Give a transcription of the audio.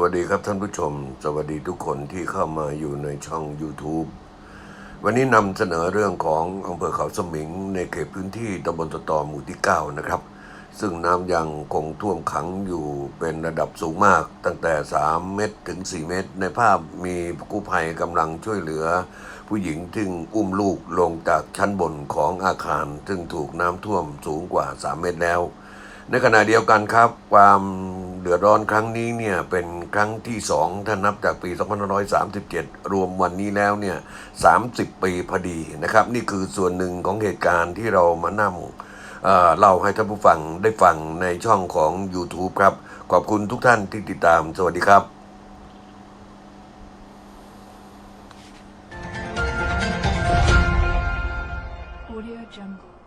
วัสดีครับท่านผู้ชม สวัสดีทุกคนที่เข้ามาอยู่ในช่อง YouTube วันนี้นำเสนอเรื่องของอำเภอเขาสมิง ในเขตพื้นที่ตำบลตะตอหมู่ที่ 9 นะครับ ซึ่งน้ำยังคงท่วมขังอยู่เป็นระดับสูงมาก ตั้งแต่ 3 เมตรถึง 4 เมตร ในภาพมีกู้ภัยกำลังช่วยเหลือ ผู้หญิงซึ่งอุ้มลูกลงจากชั้นบนของอาคาร ซึ่งถูกน้ำท่วมสูงกว่า 3 เมตรแล้ว ในขณะเดียวกันครับความ เดือดร้อนครั้งนี้เนี่ยเป็นครั้งที่สองถ้านับจากปี 2537 รวมวันนี้แล้วเนี่ย 30 ปีพอดีนะครับ นี่คือส่วนหนึ่งของเหตุการณ์ที่เรามานั่งเล่าให้ท่านผู้ฟังได้ฟังในช่องของ YouTube ครับ ขอบคุณทุกท่านที่ติดตาม สวัสดีครับ Audio Jungle